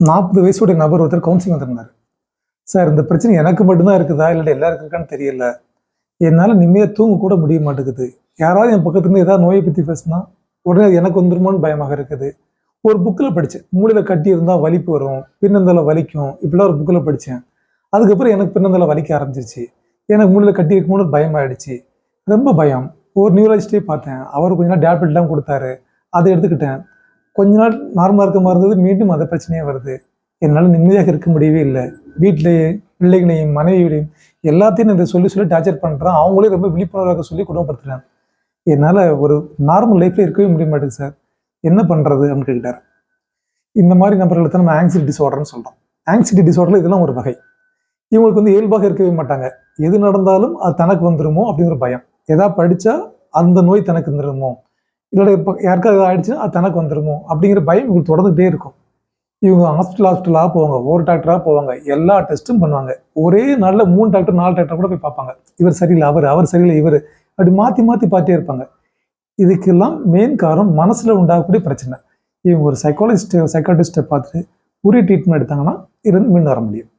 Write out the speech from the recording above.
நாற்பது வயசுடைய நபர் ஒருத்தர் கவுன்சிலிங் வந்திருந்தார். சார் இந்த பிரச்சனை எனக்கு மட்டும்தான் இருக்குதா? இல்லை எல்லாருக்கும் இருக்கான்னு தெரியல. என்னால் நிம்மதியாக தூங்க கூட முடிய மாட்டேங்குது. யாராவது என் பக்கத்துலேருந்து ஏதாவது நோயை பற்றி பேசினா உடனே அது எனக்கு வந்துருமோன்னு பயமாக இருக்குது. ஒரு புக்கில் படித்தேன் மூளையில் கட்டி இருந்தால் வலிப்பு வரும். பின்னந்தல வலிக்கும். இப்படிலாம் ஒரு புக்கில் படித்தேன் அதுக்கப்புறம் எனக்கு பின்னந்தல வலிக்க ஆரம்பிச்சிருச்சு. எனக்கு மூளையில் கட்டி இருக்கும்போது பயமாயிடுச்சு. ரொம்ப பயம். ஒரு நியூரலஜிஸ்டே பார்த்தேன். அவர் கொஞ்ச நாள் டேப்லெட்லாம் கொடுத்தாரு. அதை எடுத்துக்கிட்டேன். கொஞ்ச நாள் நார்மலாக இருக்க மாதிரி இருந்தது மீண்டும் அந்த பிரச்சனையே வருது. என்னால் நிம்மதியாக இருக்க முடியவே இல்லை. வீட்டிலேயே பிள்ளைகளையும் மனைவியையும் எல்லாத்தையும் இதை சொல்லி சொல்லி டார்ச்சர் பண்ணுறேன் அவங்களே ரொம்ப விழிப்புணர்வாக சொல்லி குடும்பப்படுத்துகிறேன் என்னால் ஒரு நார்மல் லைஃப்பில் இருக்கவே முடிய மாட்டேங்குது சார் என்ன பண்ணுறது அப்படின்னு கேட்டார். இந்த மாதிரி நபர்களை தான் நம்ம ஆங்ஸைட்டி டிசார்டர்னு சொல்கிறோம் ஆங்ஸைட்டி டிசார்டரில் இதெல்லாம் ஒரு வகை. இவங்களுக்கு வந்து இயல்பாக இருக்கவே மாட்டாங்க. எது நடந்தாலும் அது தனக்கு வந்துருமோ அப்படிங்கிற பயம். எதா படித்தா அந்த நோய் தனக்கு வந்துருமோ? இதோட இப்போ யாருக்காவது எதாவது ஆயிடுச்சுன்னா அது தனக்கு வந்துடுமோ அப்படிங்கிற பயம் இவங்களுக்கு தொடர்ந்துகிட்டே இருக்கும். இவங்க ஹாஸ்பிட்டல் ஹாஸ்பிட்டலாக போவாங்க. ஒரு டாக்டராக போவாங்க. எல்லா டெஸ்ட்டும் பண்ணுவாங்க. ஒரே நாளில் மூணு டாக்டர் நாலு டாக்டர் கூட போய் பார்ப்பாங்க. இவர் சரியில்லை அவர் அவர் சரியில்லை இவர். அப்படி மாற்றி மாற்றி பார்த்தே இருப்பாங்க. இதுக்கெல்லாம் மெயின் காரணம் மனசில் உண்டாகக்கூடிய பிரச்சனை. இவங்க ஒரு சைக்காலஜிஸ்ட்டை சைக்காட்டிஸ்ட்டை பார்த்துட்டு உரிய ட்ரீட்மெண்ட் எடுத்தாங்கன்னா இருந்து மீண்டு வர முடியும்.